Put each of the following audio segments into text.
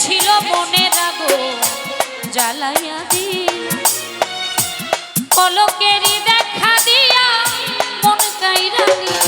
ছিল মনে রাগো জ্বালাইয়া দি পলকেরি দেখা দিয়া মন কাইরা দিয়া।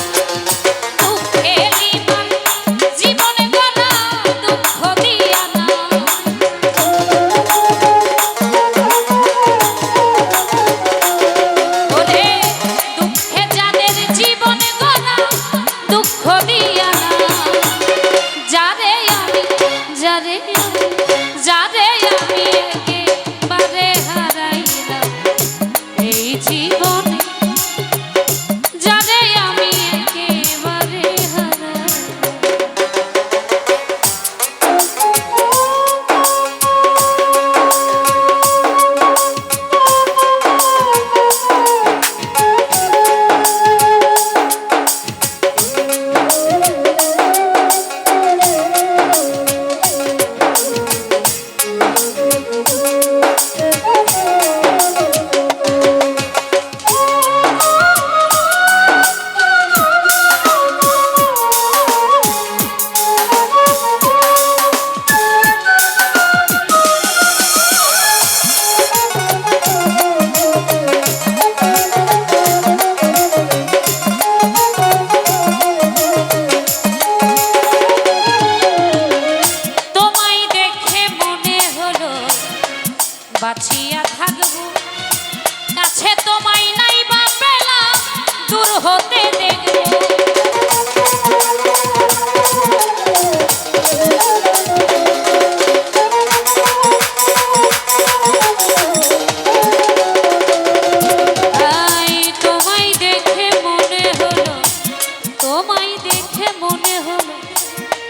দেখে মনে হলো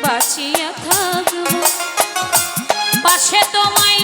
বাঁচিয়া থাকব। পাশে তোমায়